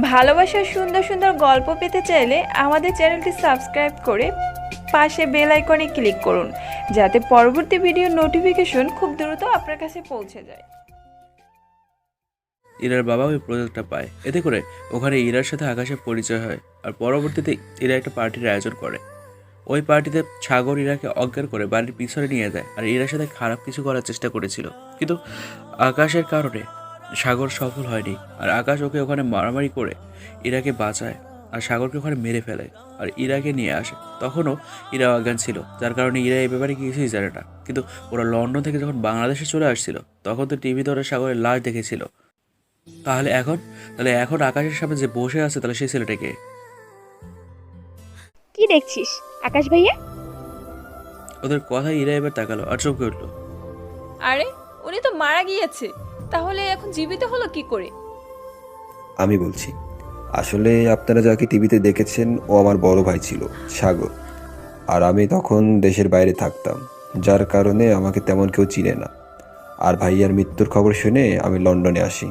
ভালোবাসার সুন্দর সুন্দর গল্প পেতে চাইলে আমাদের চ্যানেলটি সাবস্ক্রাইব করে পাশে বেল আইকনে ক্লিক করুন, যাতে পরবর্তী ভিডিও নোটিফিকেশন খুব দ্রুত আপনার কাছে পৌঁছে যায়। ইরার বাবা ওই প্রজেক্টটা পায়। এতে করে ওখানে ইরার সাথে আকাশের পরিচয় হয় আর পরবর্তীতে ইরা একটা পার্টির আয়োজন করে। ওই পার্টিতে সাগর ইরাকে অজ্ঞান করে বাড়ির পিছনে নিয়ে যায় আর ইরার সাথে খারাপ কিছু করার চেষ্টা করেছিল। কিন্তু আকাশের কারণে সাগর সফল হয়নি আর আকাশ ওকে ওখানে মারামারি করে ইরাকে বাঁচায় আর সাগরকে ওখানে মেরে ফেলে আর ইরাকে নিয়ে আসে। তখনও ইরা অজ্ঞান ছিল যার কারণে ইরা এই ব্যাপারে কিছুই জানে না। কিন্তু ওরা লন্ডন থেকে যখন বাংলাদেশে চলে আসছিল তখন তো টিভিতে ওরা সাগরের লাশ দেখেছিল। তাহলে এখন? তাহলে এখন আকাশের সামনে যে বসে আছে তাহলে সেই ছেলেটাকে কি দেখছিস? আকাশ ভাইয়া? ওদের কথায় ইরা এবার তাকালো আর চমকে উঠল। আরে উনি তো মারা গিয়েছে। তাহলে এখন জীবিত হলো কি করে? আমি বলছি আসলে আপনারা যাকে টিভিতে দেখেছেন ও আমার বড় ভাই ছিল সাগর। আর আমি তখন দেশের বাইরে থাকতাম যার কারণে আমাকে তেমন কেউ চিনে না। আর ভাইয়ার মৃত্যুর খবর শুনে আমি লন্ডনে আসি।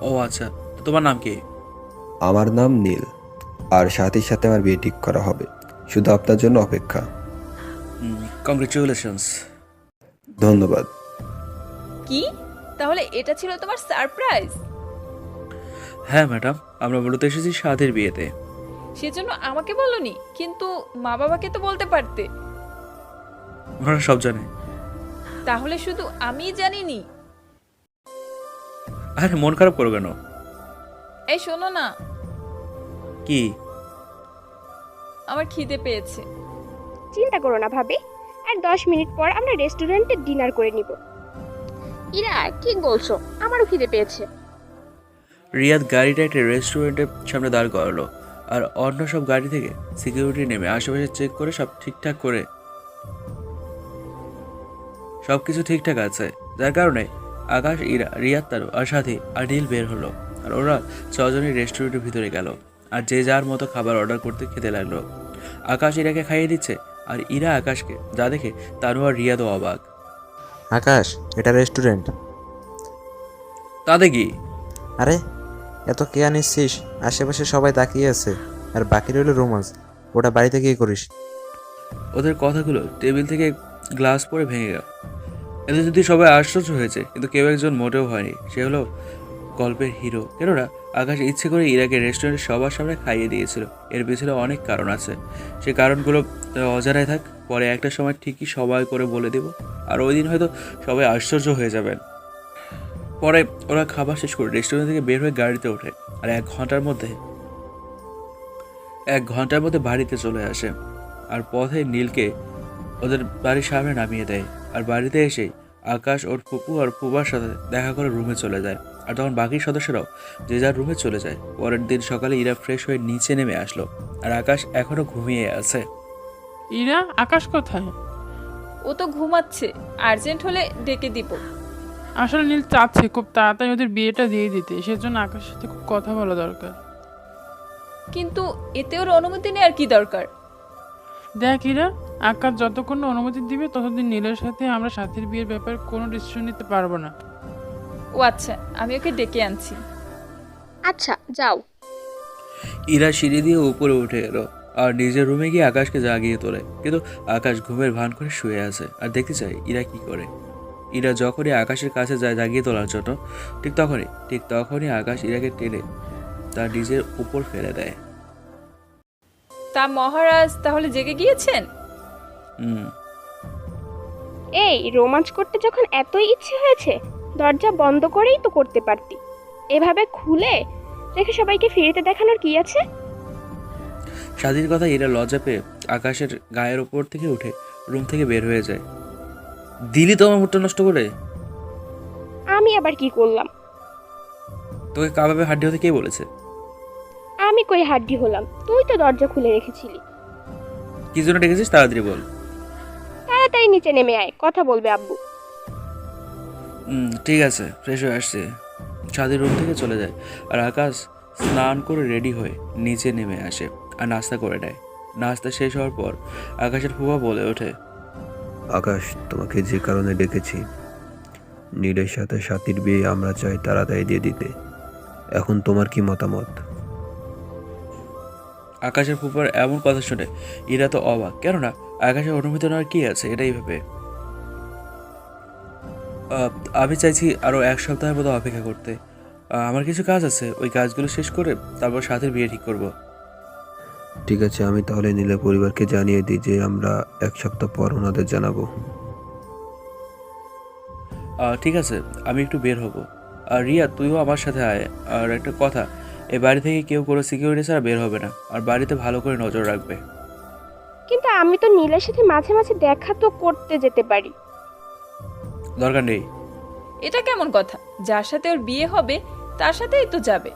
ও আচ্ছা তো তোমার নাম কি? আমার নাম নীল আর সাথে সাথে আমার বিয়ে ঠিক করা হবে। শুধু আপনার জন্য অপেক্ষা। কংগ্রেচুলেশনস ধন্যবাদ। কি? তাহলে এটা ছিল তোমার সারপ্রাইজ? হ্যাঁ ম্যাডাম আমরা মূলত এসেছি সাদের বিয়েতে। সেজন্য আমাকে বলনি কিন্তু মা বাবাকে তো বলতে পারতে। ওনারা সব জানে। তাহলে শুধু আমিই জানিনি। আরে মন খারাপ করো কেন? এই শোনো না। কি? আমার খিদে পেয়েছে। চিন্তা করো না ভাবি। আর দশ মিনিট পর আমরা রেস্টুরেন্টে ডিনার করে নিব। ইরা ঠিক বলছো? আমারও খিদে পেয়েছে। রিয়াদ গাড়িটা একটা রেস্টুরেন্টের সামনে দাঁড় করালো আর অন্য সব গাড়ি থেকে সিকিউরিটি নেমে আশেপাশে চেক করে সব ঠিকঠাক করে সব কিছু ঠিকঠাক আছে। যার কারণে আকাশ, ইরা, রিয়াদ, তার আর সাথী আর নীল বের হলো আর ওরা ছজনই রেস্টুরেন্টের ভিতরে গেল আর যে যার মতো খাবার অর্ডার করতে খেতে লাগল। আকাশ ইরাকে খাইয়ে দিচ্ছে আর ইরা আকাশকে, যা দেখে তারু আর রিয়াদও অবাক। আকাশ এটা রেস্টুরেন্ট তাতে কি? আরে এত কে আনিসছিস আশেপাশে সবাই তাকিয়ে আছে। আর বাকি রইল রোমান্স ওটা বাড়িতে গিয়ে করিস। ওদের কথাগুলো টেবিল থেকে গ্লাস পরে ভেঙে গেল। এতে যদি সবাই আশ্চর্য হয়েছে কিন্তু কেউ একজন মোটেও হয়নি। সে হলো গল্পের হিরো কেননা আকাশ ইচ্ছে করে ইরাকে রেস্টুরেন্টে সবার সামনে খাইয়ে দিয়েছিল। এর পিছনে অনেক কারণ আছে। সে কারণগুলো অজানায় থাক। পরে একটা সময় ঠিকই সবাই করে বলে দেব। আর ওই দিন হয়তো সবাই আশ্চর্য হয়ে যাবেন। পরে ওরা খাবার শেষ করে রেস্টুরেন্ট থেকে বের হয়ে গাড়িতে ওঠে। আর এক ঘণ্টার মধ্যে, এক ঘণ্টার মধ্যে বাড়িতে চলে আসে। আর পথে নীলকে ওদের বাড়ির সামনে নামিয়ে দেয়। আর বাড়িতে এসেই আকাশ ওর ফুপু আর ফুবার সাথে দেখা করে রুমে চলে যায়। আর তখন বাকি সদস্যরাও যে যার রুমে চলে যায়। পরের দিন সকালে ইরা ফ্রেশ হয়ে নিচে নেমে আসলো আর আকাশ এখনও ঘুমিয়ে আছে। ইরা আকাশ কোথায়? ও তো ঘুমাচ্ছে। আর্জেন্ট হলে ডেকে দিব। আসলে নীল চাচ্ছে খুব তাড়াতাড়ি ওদের বিয়েটা দিয়ে দিতে। সেজন্য আকাশের সাথে খুব কথা বলা দরকার। কিন্তু এতে ওর অনুমতি নেওয়ার কি দরকার? দেখ ইরা আকাশ যতক্ষণ অনুমতি দিবে ততদিন নীলের সাথে আমরা সাথীর বিয়ের ব্যাপারে কোনো ডিসিশন নিতে পারব না। ও আচ্ছা আমি ওকে ডেকে আনছি। আচ্ছা যাও। ইরা সিঁড়ি দিয়ে উপরে উঠে এলো আর নিজের রুমে গিয়ে আকাশকে জাগিয়ে তোলে। কিন্তু আকাশ ঘুমের ভান করে শুয়ে আছে। আর দেখতে চায় ইরা কি করে। ইরা যখনই আকাশের কাছে যায় জাগিয়ে তোলার জন্য ঠিক তখনই ঠিক তখনই আকাশ ইরাকে টেনে তার নিজের উপর ফেলে দেয়। তা মহারাজ তাহলে জেগে গিয়েছেন? হুম। এই রোমাঞ্চ করতে যখন এতই ইচ্ছে হয়েছে দরজা বন্ধ করেই তো করতে পারতি। এভাবে খুলে রেখে সবাইকে ফিরিতে দেখানোর কি আছে? স্বাধীন কথা এরা লজ্জা পেয়ে আকাশের গায়ের ওপর থেকে উঠে রুম থেকে বের হয়ে যায়। দিলি তো আমার মুডটা নষ্ট করে? আমি আবার কি করলাম? তোকে কাবাবে হাড্ডি হতে কে বলেছে? আমি কই হাড্ডি হলাম? তুই তো দরজা খুলে রেখেছিলি। কি জন্য ডেকেছিস? তাড়াতাড়ি বল। তাড়াতাড়ি নিচে নেমে আয় কথা বলবে আব্বু। ঠিক আছে ফ্রেশ হয়ে আসছে। ছাদের রুম থেকে চলে যায় আর আকাশ স্নান করে রেডি হয়ে নিচে নেমে আসে আর নাস্তা করে নেয়। নাস্তা শেষ হওয়ার পর আকাশের ফুফা বলে ওঠে আকাশ তোমাকে যে কারণে ডেকেছি নীলের সাথে সাথীর বিয়ে আমরা চাই তাড়াতাড়ি দিয়ে দিতে। এখন তোমার কি মতামত? আকাশের ফুপার এমন কথা শুনে ইরা তো অবাক। কেননা আকাশের অনুমতি নেওয়ার কি আছে এটাই ভেবে। আমি চাইছি আরও এক সপ্তাহের মতো অপেক্ষা করতে। আমার কিছু কাজ আছে ওই কাজগুলো শেষ করে তারপর সাথে বিয়ে ঠিক করব। ঠিক আছে আমি তাহলে নীলের পরিবারকে জানিয়ে দিই যে আমরা এক সপ্তাহ পর ওনাদের জানাব। আহ, ঠিক আছে আমি একটু বের হব। আর রিয়া তুইও আমার সাথে আয়। আর একটা কথা এই বাড়ি থেকে কেউ কোনো সিকিউরিটি ছাড়া বের হবে না আর বাড়িতে ভালো করে নজর রাখবে। কিন্তু আমি তো নীলের সাথে মাঝে মাঝে দেখা তো করতে যেতে পারি। দরকার নেই। এটা কেমন কথা? যার সাথে ওর বিয়ে হবে তার সাথেই তো যাবে।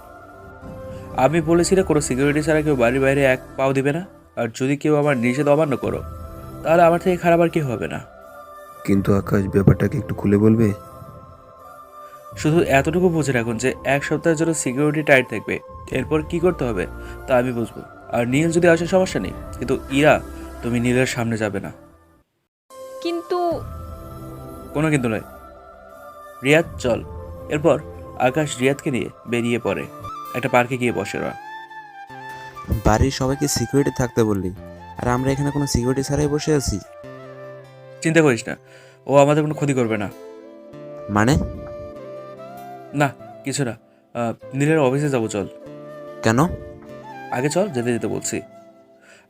আমি বলেছি না কোনো সিকিউরিটি ছাড়া কেউ বাড়ির বাইরে এক পাও দিবে না। আর যদি কেউ আমার নিষেধ অমান্য করো তাহলে আমার থেকে খারাপ আর কি হবে না। কিন্তু আকাশ ব্যাপারটাকে একটু খুলে বলবে? শুধু এতটুকু বুঝে রাখুন যে এক সপ্তাহের জন্য সিকিউরিটি টাইট থাকবে। এরপর কি করতে হবে তা আমি বুঝব। আর নীল যদি আসে সমস্যা নেই। কিন্তু ইরা তুমি নীলের সামনে যাবে না। কিন্তু কোনো কিন্তু নয়। রিয়াদ চল। এরপর আকাশ রিয়াদকে নিয়ে বেরিয়ে পড়ে। একটা পার্কে গিয়ে বসে ওরা বাড়ির সবাইকে সিকিউরিটি থাকতে বললি। আর আমরা এখানে কোনো সিকিউরিটি ছাড়াই বসে আছি? চিন্তা করিস না। ও আমাদের কোনো ক্ষতি করবে না। মানে? না কিছু না। আহ, নীলের অফিসে যাব চল। কেন? আগে চল যেতে যেতে বলছি।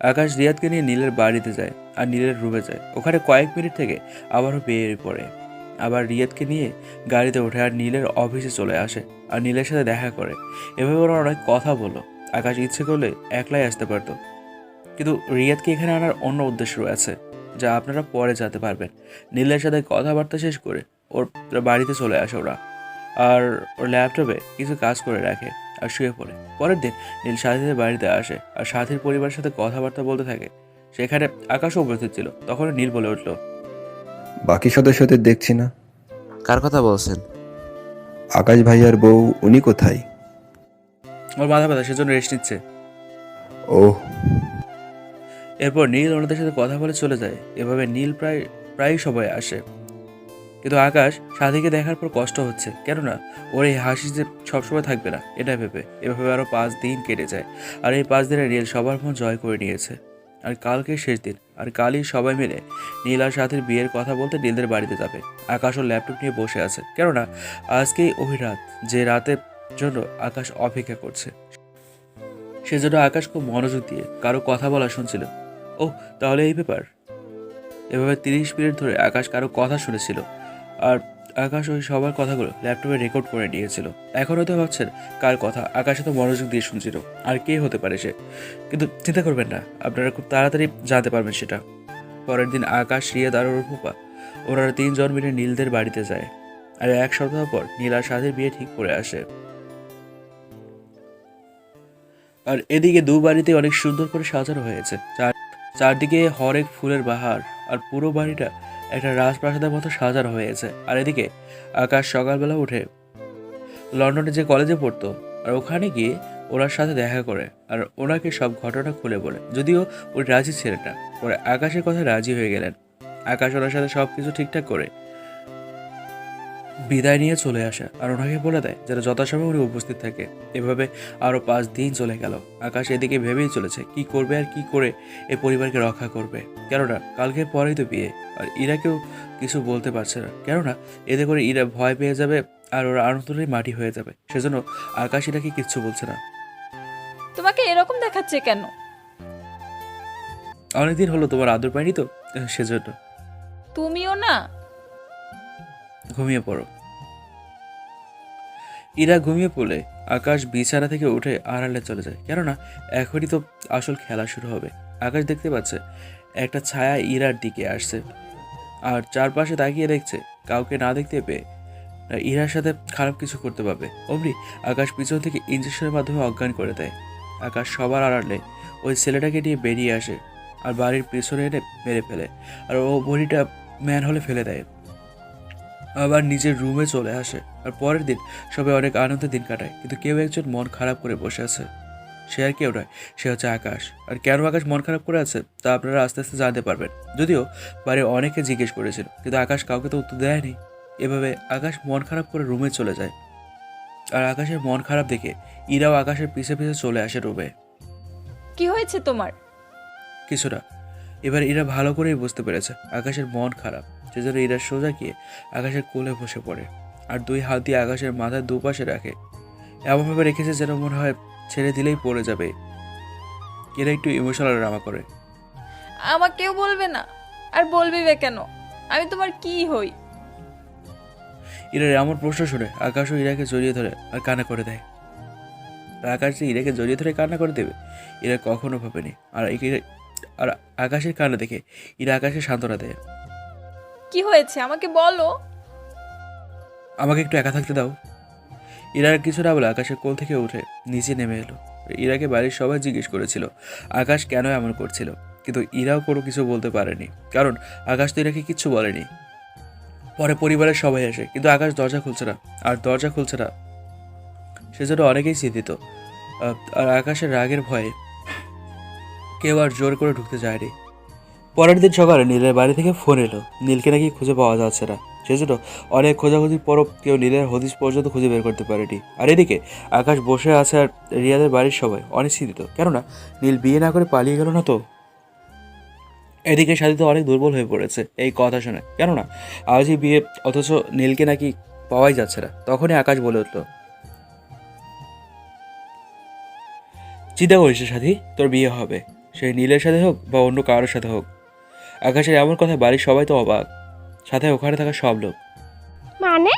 আকাশ রিয়াদকে নিয়ে নীলের বাড়িতে যায় আর নীলের রুমে যায়। ওখানে কয়েক মিনিট থেকে আবারও বেরিয়ে পড়ে। আবার রিয়াদকে নিয়ে গাড়িতে ওঠে আর নীলের অফিসে চলে আসে আর নীলের সাথে দেখা করে। এভাবে ওরা অনেক কথা বলল। আকাশ ইচ্ছে করলে একলাই আসতে পারতো। কিন্তু রিয়াদকে এখানে আনার অন্য উদ্দেশ্য রয়েছে, যা আপনারা পরে যেতে পারবেন। নীলের সাথে কথাবার্তা শেষ করে ওর বাড়িতে চলে আসে ওরা। আর ওর ল্যাপটপে কিছু কাজ করে রাখে। আর শুয়ে পড়ে। পরের দিন নীল সাথীদের বাড়িতে আসে আর সাথীর পরিবারের সাথে কথাবার্তা বলতে থাকে। সেখানে আকাশও উপস্থিত ছিল। তখন নীল বলে উঠল বাকি সদস্যদের দেখছি না। কার কথা বলছেন? আকাশ ভাইয়ার বউ উনি কোথায়? ওর মাথা ব্যথা সেজন্য রেস্ট নিচ্ছে। ওহ। এরপর নীল ওনাদের সাথে কথা বলে চলে যায়। এভাবে নীল প্রায় প্রায় সবাই আসে। কিন্তু আকাশ সাথীকে দেখার পর কষ্ট হচ্ছে। কেননা, ওর এই হাসি যে সবসময় থাকবে না, এটা ভেবে। এভাবে আরও পাঁচ দিন কেটে যায়। আর এই পাঁচ দিনে নীল সবার মন জয় করে নিয়েছে। আর কালকে শেষ দিন। আর কালই সবাই মিলে নীল আর সাথীর বিয়ের কথা বলতে নীলদের বাড়িতে যাবে। আকাশ ওর ল্যাপটপ নিয়ে বসে আছে। কেননা, আজকেই অভিরাত যে রাতের জন্য আকাশ অপেক্ষা করছে। সেজন্য আকাশ খুব মনোযোগ দিয়ে কারও কথা বলা শুনছিল। ও তাহলে এই ব্যাপার। এভাবে তিরিশ মিনিট ধরে আকাশ কারও কথা শুনেছিল। আর আকাশ ওই সবার কথাগুলো ল্যাপটপে রেকর্ড করে নিয়েছিল। এখন হয়তো ভাবছেন, কার কথা? আকাশ তো মনোযোগ দিয়ে শুনছিল। আর কে হতে পারে সে? কিন্তু চিন্তা করবেন না, আপনারা খুব তাড়াতাড়ি জানতে পারবেন সেটা। পরের দিন আকাশ, রিয়াদ আর ফুপা ওরা তিনজন মিলে নীলদের বাড়িতে যায়। আর এক সপ্তাহ পর নীল আর সাথের বিয়ে ঠিক করে আসে। আর এদিকে দু বাড়িতে অনেক সুন্দর করে সাজানো হয়েছে। চার চারদিকে হরেক ফুলের বাহার, আর পুরো বাড়িটা একটা রাজপ্রাসাদের মতো সাজানো হয়েছে। আর এদিকে আকাশ সকালবেলা উঠে লন্ডনে যে কলেজে পড়তো, আর ওখানে গিয়ে ওনার সাথে দেখা করে, আর ওনাকে সব ঘটনা খুলে বলে। যদিও ওই রাজি ছেলেটা পরে আকাশের কথা রাজি হয়ে গেলেন। আকাশ ওনার সাথে সব কিছু ঠিকঠাক করে বিদায় নিয়ে চলে আসে আর ওনাকে বলে দেয় যেন যথাসময়ে উনি উপস্থিত থাকে। এভাবে আরও পাঁচ দিন চলে গেল। আকাশ এদিকে ভেবেই চলেছে কি করবে আর কি করে এই পরিবারকে রক্ষা করবে? কেননা কালকে পরেই তো বিয়ে। আর ইরাকেও কিছু বলতে পারছে না। কেননা এতে করে ইরা ভয় পেয়ে যাবে আর ওরা আনন্দটাই মাটি হয়ে যাবে। সেজন্য আকাশ ইরাকে কিচ্ছু বলছে না। তোমাকে এরকম দেখাচ্ছে কেন? অনেকদিন হলো তোমার আদর পাইনি তো? সেজন্য। তুমিও না? ঘুমিয়ে পড়ো। ইরা ঘুমিয়ে পড়লে আকাশ বিছানা থেকে উঠে আড়ালে চলে যায়। কেননা, এখনই তো আসল খেলা শুরু হবে। আকাশ দেখতে পাচ্ছে, একটা ছায়া ইরার দিকে আসছে। আর চারপাশে তাকিয়ে দেখছে, কাউকে না দেখতে পেয়ে ইরার সাথে খারাপ কিছু করতে পারবে। অমনি আকাশ পিছন থেকে ইঞ্জেকশনের মাধ্যমে অজ্ঞান করে দেয়। আকাশ সবার আড়ালে ওই ছেলেটাকে নিয়ে বেরিয়ে আসে আর বাড়ির পিছনে এনে মেরে ফেলে। আর ও বড়িটা ম্যান হলে ফেলে দেয়। আবার নিজের রুমে চলে আসে। আর পরের দিন সবাই অনেক আনন্দে দিন কাটায় কিন্তু কেউ একজন মন খারাপ করে বসে আছে। সে আর কেউ নয় সে হচ্ছে আকাশ। আর কেন আকাশ মন খারাপ করে আছে তা আপনারা আস্তে আস্তে জানতে পারবেন। যদিও বাড়ির অনেকে জিজ্ঞেস করেছিল কিন্তু আকাশ কাউকে তো উত্তর দেয়নি। এভাবে আকাশ মন খারাপ করে রুমে চলে যায়। আর আকাশের মন খারাপ দেখে ইরাও আকাশের পিছে পিছে চলে আসে রুমে। কি হয়েছে তোমার? কিছুটা। এবার ইরা ভালো করেই বুঝতে পেরেছে আকাশের মন খারাপ। সেজন্য ইরা সোজা গিয়ে আকাশের কোলে বসে পড়ে আর দুই হাত দিয়ে আকাশের মাথার দুপাশে রাখে। এমনভাবে রেখেছে যেন মনে হয় ছেড়ে দিলেই পড়ে যাবে। এরা একটু ইমোশনাল ড্রামা করে। আমাকেও বলবে না। আর বলবি বে কেন? আমি তোমার কি হই? ইরার এমন প্রশ্ন শুনে আকাশও ইরাকে জড়িয়ে ধরে আর কান্না করে দেয়। আর আকাশ যে ইরাকে জড়িয়ে ধরে কান্না করে দেবে ইরা কখনো ভাবেনি। আর আর আকাশের কান্না দেখে ইরা আকাশে সান্ত্বনা দেয়। কি হয়েছে? আমাকে বলো। আমাকে একটু একা থাকতে দাও। ইরার কিছু না বলে আকাশের কোল থেকে উঠে নিচে নেমে এলো। ইরাকে বাড়ির সবাই জিজ্ঞেস করেছিল, আকাশ কেন এমন করছিল? কিন্তু ইরাও কোনো কিছু বলতে পারেনি, কারণ আকাশ তো ইরাকে কিচ্ছু বলেনি। পরে পরিবারের সবাই আসে, কিন্তু আকাশ দরজা খুলছে না, আর দরজা খুলছে না। সেজন্য অনেকেই চিন্তিত। আর আকাশের রাগের ভয়ে কেউ আর জোর করে ঢুকতে যায়নি। পরের দিন সকালে নীলের বাড়ি থেকে ফোন এলো। নীলকে নাকি খুঁজে পাওয়া যাচ্ছে না। সেজন্য অনেক খোঁজাখুঁজির পরও কেউ নীলের হদিস পর্যন্ত খুঁজে বের করতে পারেনি। আর এদিকে আকাশ বসে আছে আর রিয়াদের বাড়ির সবাই অনেক চিন্তিত কেননা নীল বিয়ে না করে পালিয়ে গেল না তো। এদিকে সাথী তো অনেক দুর্বল হয়ে পড়েছে এই কথা শুনে। কেননা আজই বিয়ে, অথচ নীলকে নাকি পাওয়াই যাচ্ছে না। তখনই আকাশ বলে উঠল, চিন্তা করিস সাথী তোর বিয়ে হবে। সেই নীলের সাথে হোক বা অন্য কারোর সাথে হোক আকাশের এমন কথা বাড়ির সবাই তো অবাক। সাথে ওখানে থাকা সব লোক। মানে?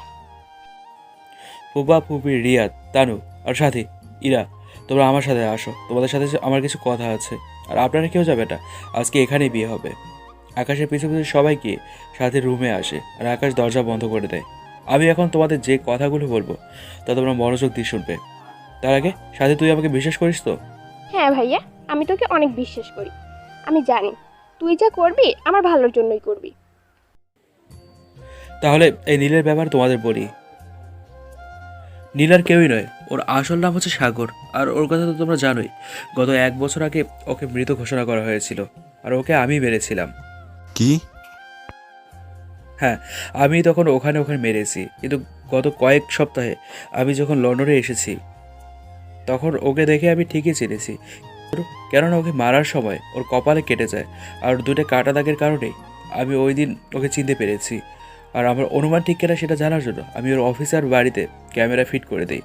ফুবা ফুপি রিয়াদ তানু আর সাথী। ইরা তোমরা আমার সাথে আসো। তোমাদের সাথে আমার কিছু কথা আছে। আর আপনারা কেউ যাবে না। আজকে এখানেই বিয়ে হবে। আকাশের পিছু পিছু সবাই গিয়ে সাথে রুমে আসে আর আকাশ দরজা বন্ধ করে দেয়। আমি এখন তোমাদের যে কথাগুলো বলব তা তোমরা মনোযোগ দিয়ে শুনবে। তার আগে সাথে তুই আমাকে বিশ্বাস করিস তো? হ্যাঁ ভাইয়া আমি তোকে অনেক বিশ্বাস করি। আমি জানি। তুই যা করবি আমার ভালোর জন্যই করবি। তাহলে এই নীলের ব্যাপার তোমাদের বলি। নীল আর কেউই নয় ওর আসল নাম হচ্ছে সাগর আর ওর কথা তো তোমরা জানোই। গত এক বছর আগে ওকে মৃত ঘোষণা করা হয়েছিল আর ওকে আমি মেরেছিলাম। কি? হ্যাঁ আমি তখন ওখানে ওখানে মেরেছি কিন্তু গত কয়েক সপ্তাহে আমি যখন লন্ডনে এসেছি তখন ওকে দেখে আমি ঠিকই চিনেছি কেননা ওকে মারার সময় ওর কপালে কেটে যায় আর দুটো কাটা দাগের কারণেই আমি ওই দিন ওকে চিনতে পেরেছি। আর আমার অনুমান ঠিক কেনা সেটা জানার জন্য আমি ওর অফিসার বাড়িতে ক্যামেরা ফিট করে দিই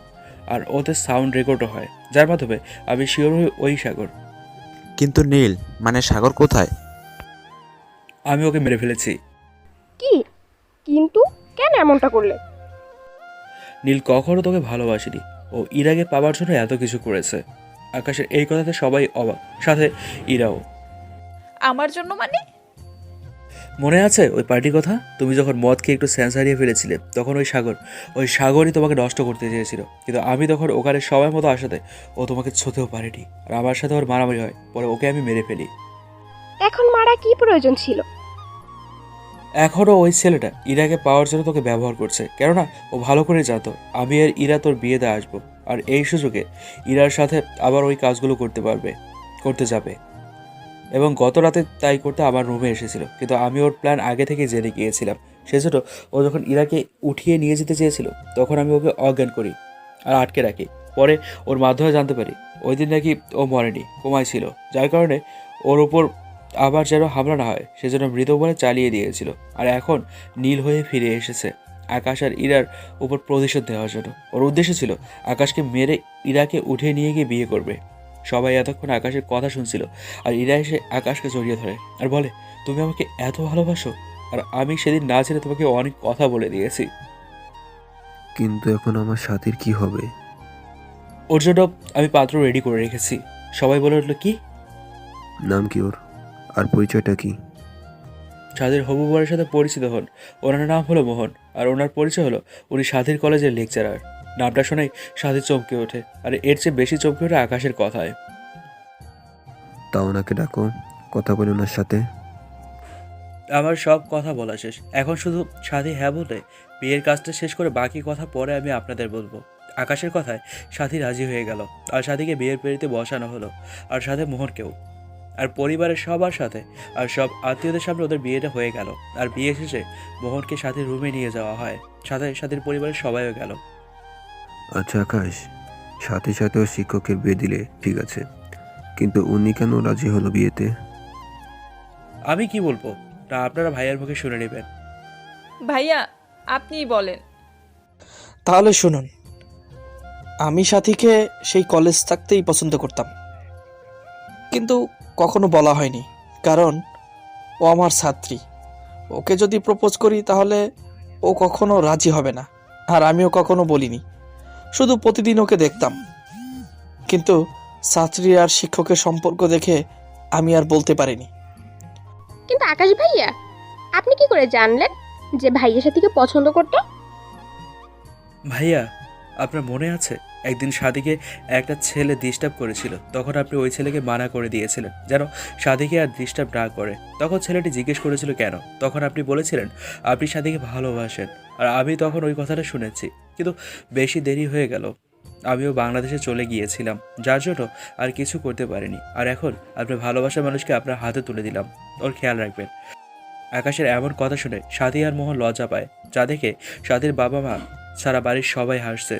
আর ওদের সাউন্ড রেকর্ডও হয় যার মাধ্যমে আমি শিওর হই ওই সাগর। কিন্তু নীল মানে সাগর কোথায়? আমি ওকে মেরে ফেলেছি। কি? কিন্তু কেন এমনটা করলে? নীল কখনো তোকে ভালোবাসেনি। ও ইরাকে পাওয়ার জন্য এত কিছু করেছে। আকাশের এই কথাতে সবাই অবাক সাথে ইরাও। আমার জন্য মানে? মনে আছে ওই পার্টির কথা? তুমি যখন মদকে একটু সেন্স হারিয়ে ফেলেছিলে তখন ওই সাগর ওই সাগরই তোমাকে নষ্ট করতে চেয়েছিল। কিন্তু আমি তখন ওখানে সময় মতো আসাতে ও তোমাকে ছুতেও পারেনি। আর আমার সাথে ওর মারামারি হয় পরে ওকে আমি মেরে ফেলি। এখন মারা কি প্রয়োজন ছিল? এখনও ওই ছেলেটা ইরাকে পাওয়ার জন্য তোকে ব্যবহার করছে। কেননা ও ভালো করে জানতো, আমি আর ইরা তোর বিয়েতে আসব। আর এই সুযোগে ইরার সাথে আবার ওই কাজগুলো করতে পারবে, করতে যাবে। এবং গত রাতে তাই করতে আমার রুমে এসেছিল। কিন্তু আমি ওর প্ল্যান আগে থেকে জেনে গিয়েছিলাম। সেজন্য ও যখন ইরাকে উঠিয়ে নিয়ে যেতে চেয়েছিল, তখন আমি ওকে অজ্ঞান করি আর আটকে রাখি। পরে ওর মাধ্যমে জানতে পারি, ওই দিন নাকি ও মরেনি, কোমায় ছিল। যার কারণে ওর ওপর আবার যেন হামলা না হয় সেজন্য মৃত বলে চালিয়ে দিয়েছিল। আর এখন নীল হয়ে ফিরে এসেছে আকাশ আর ইরার উপর প্রতিশোধ দেওয়ার জন্য। ওর উদ্দেশ্য ছিল আকাশকে মেরে ইরাকে উঠিয়ে নিয়ে গিয়ে বিয়ে করবে। সবাই এতক্ষণ আকাশের কথা শুনছিল আর ইরা এসে আকাশকে জড়িয়ে ধরে আর বলে তুমি আমাকে এত ভালোবাসো আর আমি সেদিন না ছেড়ে তোমাকে অনেক কথা বলে দিয়েছি। কিন্তু এখন আমার সাথীর কি হবে? ওর জন্য আমি পাত্র রেডি করে রেখেছি। সবাই বলে উঠল কি? নাম কি ওর? আর পরিচয়টা কি? সাধীর হবু বরের সাথে পরিচিত হন। ওনার নাম হলো মোহন আর ওনার পরিচয় হলো উনি সাধীর কলেজের লেকচারার নামটা শুনেই সাধী চমকে ওঠে আর এর চেয়ে বেশি চমকে ওঠে আকাশের কথায়। তা ওনাকে ডাকো কথা বলে ওনার সাথে। আমার সব কথা বলা শেষ। এখন শুধু সাথী হ্যাঁ বলে বিয়ের কাজটা শেষ করে বাকি কথা পরে আমি আপনাদের বলব। আকাশের কথায় সাথী রাজি হয়ে গেল আর সাথীকে বিয়ের পেড়িতে বসানো হলো আর সাথে মোহনকেও। আর পরিবারের সবার সাথে আর সব আত্মীয়দের সামনে ওদের বিয়েটা হয়ে গেল। আর বিয়ে শেষে মোহনকে সাথে রুমে নিয়ে যাওয়া হয়। সাথে সাথীর পরিবারের সবাইও গেল। আচ্ছা আকাশ সাথে সাথেও শিক্ষকের বিয়ে দিলে ঠিক আছে। কিন্তু উনি কেন রাজি হলো বিয়েতে? আমি কি বলব? তা আপনারা ভাইয়ার মুখে শুনে নেবেন। ভাইয়া আপনিই বলেন। তাহলে শুনুন। আমি সাথীকে সেই কলেজ থাকতেই পছন্দ করতাম। কিন্তু কখনো বলা হয়নি। কারণ ও আমার ছাত্রী। ওকে যদি প্রপোজ করি তাহলে ও কখনো রাজি হবে না। আর আমিও কখনো বলিনি। শুধু প্রতিদিন ওকে দেখতাম। কিন্তু ছাত্রী আর শিক্ষকের সম্পর্ক দেখে আমি আর বলতে পারিনি। কিন্তু আকাশ ভাইয়া আপনি কি করে জানলেন যে ভাইয়ের সাথীকে পছন্দ করতো? ভাইয়া আপনার মনে আছে? একদিন সাদিকে একটা ছেলে ডিস্টার্ব করেছিল। তখন আপনি ওই ছেলেকে মানা করে দিয়েছিলেন, যেন সাদিকে আর ডিস্টার্ব না করে। তখন ছেলেটি জিজ্ঞেস করেছিল, কেন? তখন আপনি বলেছিলেন, আপনি সাদিকে ভালোবাসেন। আর আমি তখন ওই কথাটা শুনেছি, কিন্তু বেশি দেরি হয়ে গেল। আমিও বাংলাদেশে চলে গিয়েছিলাম, যার জন্য আর কিছু করতে পারিনি। আর এখন আপনার ভালোবাসার মানুষকে আপনার হাতে তুলে দিলাম। ওর খেয়াল রাখবেন। আকাশের এমন কথা শুনে সাদি আর মোহন লজ্জা পায়। যা দেখে সাদির বাবা মা সারা বাড়ির সবাই হাসছে।